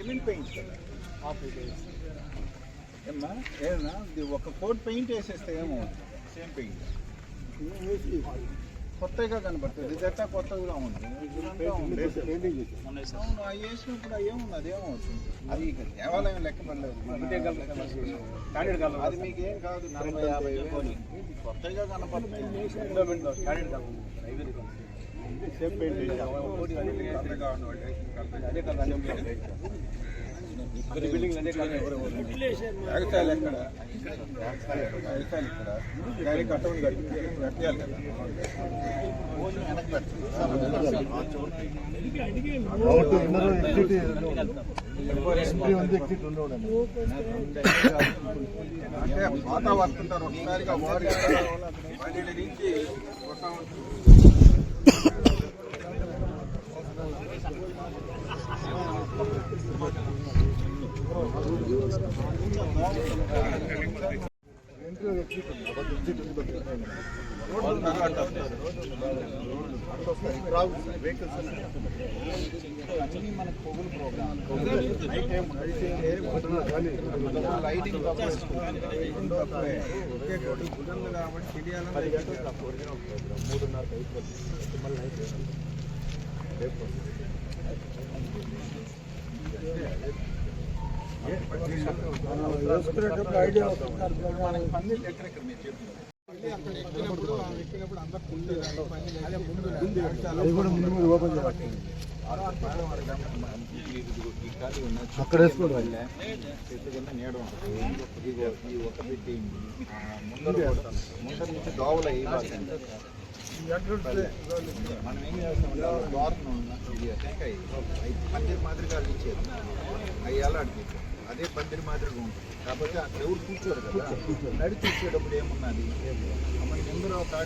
ఉంది కదా. ఏమ్మా? ఏమన్నా ఇది ఒక కోట్ పెయింట్ వేసేస్తే ఏమవుతుంది సేమ్ పెయింట్. కొత్తగా కనపడుతుంది ఇది ఎట్టా కొత్తగా ఉంటుంది ఇదంతా ఉంది. అవును అవి వేసినప్పుడు అవి ఏముంది? అది ఇక దేవాలయం లెక్క పడలేదు. అది మీకు ఏం కాదు. నలభై యాభై వేలు కొత్తగా కనపడుతుంది. ఎక్కడ ఇక్కడ కట్టమని కట్టేయాలి కదా అంటే పాత వస్తుంటారు ఒకసారిగా నుంచి వస్తా వెహికల్స్ అన్నీ. అన్నీ పొగులు ప్రోగ్రామ్ లైటింగ్ ఒకే రోడ్డు గుడంలు కాబట్టి తెలియాలని మనకి పందిళ్ళు ఎక్కడెక్కడ మీరు అక్కడ ఎక్కినప్పుడు చెట్టు కింద నీడ ఉంటుంది ఈ పెట్టి ముందర ముందర నుంచి దోవలు మనం ఏం చేస్తామంటే దారుణం ఉన్న ఇది టెంకాయ మాదిరిగా ఇచ్చేది అవి ఎలా అదే పందిరి మాదిరిగా ఉంటుంది. కాకపోతే అక్కడ ఎవరు కూర్చోరు కదా. నడిచి వచ్చేటప్పుడు ఏమున్నది? మన ముందర పెట్టి.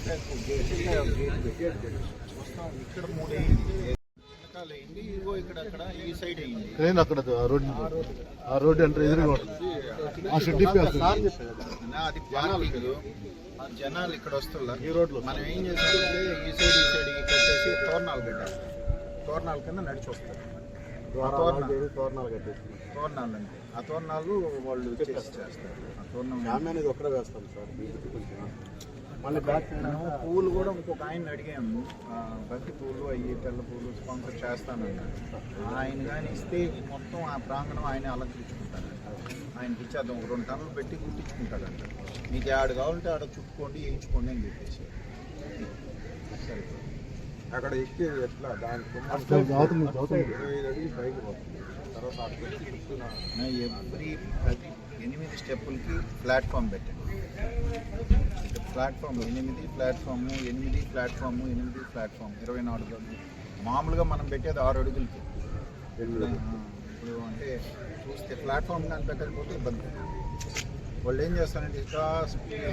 వస్తాం ఇక్కడ మూడు వెనకాల వేయండి ఇదిగో ఇక్కడ అక్కడ ఈ సైడ్ వేయండి ట్రైన్ అక్కడ? ఆ రోడ్డు ఆ రోడ్డు అంటే ఎదురుగా ఉంటుంది. ఆ షెడ్ అది ఆ జనాలు ఇక్కడ వస్తున్నా ఈ రోడ్లో మనం ఏం చేస్తామంటే ఈ సైడ్ ఈ సైడ్ కట్టేసి తోరణాలు కట్టాలి తోరణాల కింద నడిచి వస్తారు. తోరణాలు. ఆ తోరణాలు వాళ్ళు చేసి చేస్తారు. ఆ తోరణం అనేది వేస్తాం సార్. మళ్ళీ బ్యాక్ మనం పూలు కూడా ఇంకొక ఆయన అడిగాము. బంతి పూలు అవి తెల్ల పూలు స్పాన్సర్ చేస్తానన్నారు ఆయన కానీ ఇస్తే మొత్తం ఆ ప్రాంగణం ఆయన అలంకరించుకుంటారు ఆయనకి ఇచ్చేద్దాం ఒక రెండు టన్నులు పెట్టి కుట్టించుకుంటాడంట. మీకు ఆడ కావాలంటే ఆడ చుట్టుకోండి వేయించుకోండి అని చెప్పేసి. సరే. అక్కడ ఎక్కి ఎట్లా దానికి ఇరవై పైకి పోతుంది. తర్వాత ఎవ్రీ ప్రతి ఎనిమిది స్టెప్పులకి ప్లాట్ఫామ్ పెట్టండి. ప్లాట్ఫామ్ ఎనిమిది ప్లాట్ఫామ్ ఎనిమిది ప్లాట్ఫామ్ ఎనిమిది ప్లాట్ఫామ్ ఇరవై నాలుగు అడుగులు. మామూలుగా మనం పెట్టేది ఆరు అడుగులకి. ఇప్పుడు అంటే చూస్తే ప్లాట్ఫామ్ కానీ పెట్టకపోతే ఇబ్బంది. వాళ్ళు ఏం చేస్తారంటే ఇంకా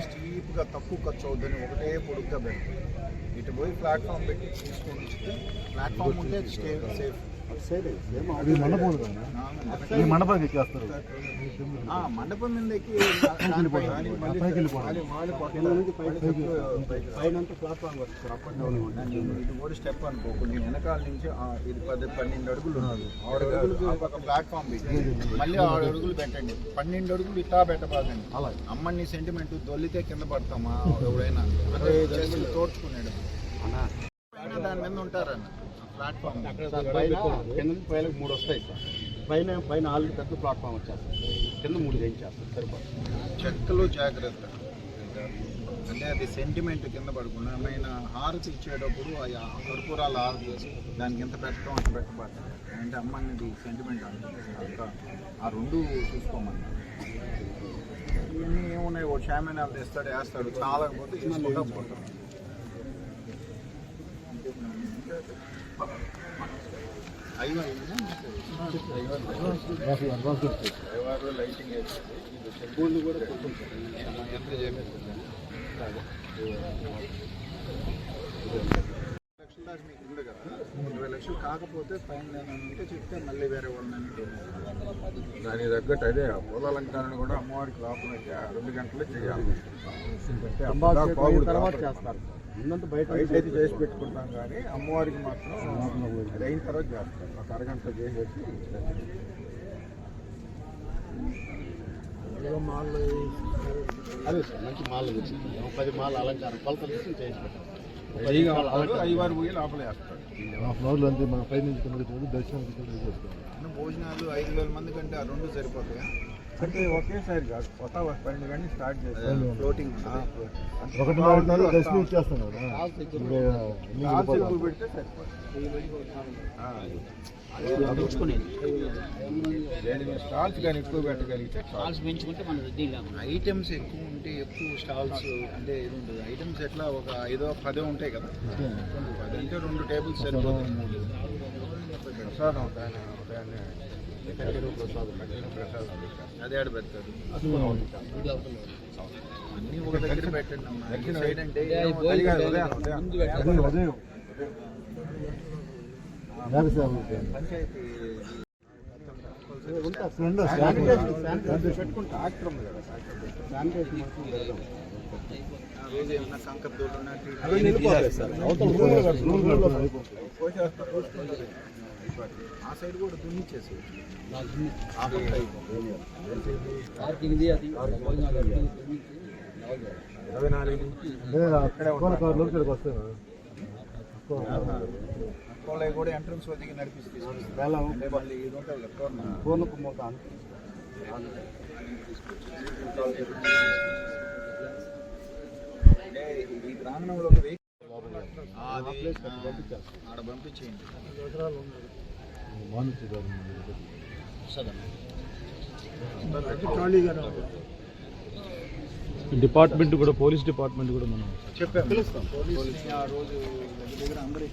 స్టీప్గా తక్కువ ఖర్చు అవుద్దని ఒకటే పొడుగ్గా పెడతారు. ఇటు పోయి ప్లాట్ఫామ్ పెట్టి తీసుకొని ప్లాట్ఫామ్ ఉంటే స్టే సేఫ్. మండపం ఈ మండపానికి ఎక్కేస్తారు. ఆ, మండపం మీద ఎక్కి ప్లాట్ఫామ్ ఇది కూడా స్టెప్ అనుకో కొంచెం వెనకాల నుంచి ఇది పది పన్నెండు అడుగులు ఆరు అడుగులు ఒక ప్లాట్ఫామ్ మళ్ళీ ఆరు అడుగులు పెట్టండి. పన్నెండు అడుగులు ఇట్లా పెట్టబాకండి. అలాగే. అమ్మని సెంటిమెంట్ దొల్లితే కింద పడతామా ఎవడైనా అంటే పైన దాని మీద ఉంటారన్న. ప్లాట్ఫామ్ పైన కింద పైన మూడు వస్తాయి సార్. పైన పైన ఆల్రెడీ పెద్ద ప్లాట్ఫామ్ వచ్చేస్తుంది కింద మూడు చేయించేస్తారు సరిపోతుంది. చెక్కలు జాగ్రత్త. అంటే అది సెంటిమెంట్ కింద పడకుండా ఏమైనా హారతి ఇచ్చేటప్పుడు ఆ కర్పూరాలు హారతి చేసి దానికి ఎంత పెట్టడం అంత పెట్టబట్ట అంటే అమ్మ అనేది సెంటిమెంట్ అంటుంది ఆ రెండు చూసుకోమన్నా ఇవన్నీ ఏమున్నాయి? ఓ షామినాలు తెస్తాడు వేస్తాడు చాలకపోతే తీసుకుంటా పోతాం ఐదు ఐదు లైటింగ్ వేస్తుంది బోర్డు కూడా ఎంత చేపిస్తుంది లక్షల దాకా మీకు ఉంది కదా ఇరవై లక్షలు కాకపోతే ఫైన్ చెప్తే మళ్ళీ వేరే వాళ్ళని దానికి తగ్గట్టు అదే ఆ పూల అలంకరణ కూడా అమ్మవారికి లోపల రెండు గంటలే చేయాలి తర్వాత చేస్తారు. అయితే చేసి పెట్టుకుంటాం కానీ అమ్మవారికి మాత్రం అయిన తర్వాత చేస్తాం. ఒక అరగంట చేసేసి అదే సార్ మంచి మాల పది మాల అలంకారం కొలతలు చేసి నుంచి దర్శనం భోజనాలు ఐదు వేల మంది కంటే ఆ రెండు సరిపోతాయి? అంటే ఒకేసారి కాదు కొత్త పన్నెండు కానీ స్టార్ట్ చేస్తారు ఫ్లోటింగ్ ఒకటిన్నర దర్శనం ఇచ్చేస్తాం కదా ఇప్పుడు అన్ని కాల్స్ వెళ్ళిపోతాం. ఎక్కువ పెడితే సరిపోతుంది. ఆ, దేని మీద స్టాల్స్ కానీ ఎక్కువ పెట్టగలిగితే చాలు. ఐటమ్స్ ఎక్కువ ఉంటే ఎక్కువ స్టాల్స్ అంటే ఇది ఉంటుంది. ఐటమ్స్ ఎట్లా ఒక ఐదో పదో ఉంటాయి కదా. పది అంటే రెండు టేబుల్స్ సరిపోతాయి. మూడు ప్రసాదం ఉదయాన్నే ఉదయాన్నే కట్టెలు ప్రసాదం అదే ఆడ పెడతారు అది ఒక దగ్గర పెట్టండి అమ్మా. ఈ పంచాయతీ రెండు ఆ సైడ్ కూడా దున్నిచ్చేసి కూడా ఎంట్రన్స్ వద్దకి నడిపిస్తే అంటే మళ్ళీ ఇది ఉంటుంది మూత అంటే ఈ ప్రాంగణంలో ఒక వెహికల్ ఆడ పంపించేయండి. డిపార్ట్మెంట్ కూడా పోలీస్ డిపార్ట్మెంట్ కూడా మనం పోలీసుని ఆ రోజు దగ్గర అందరూ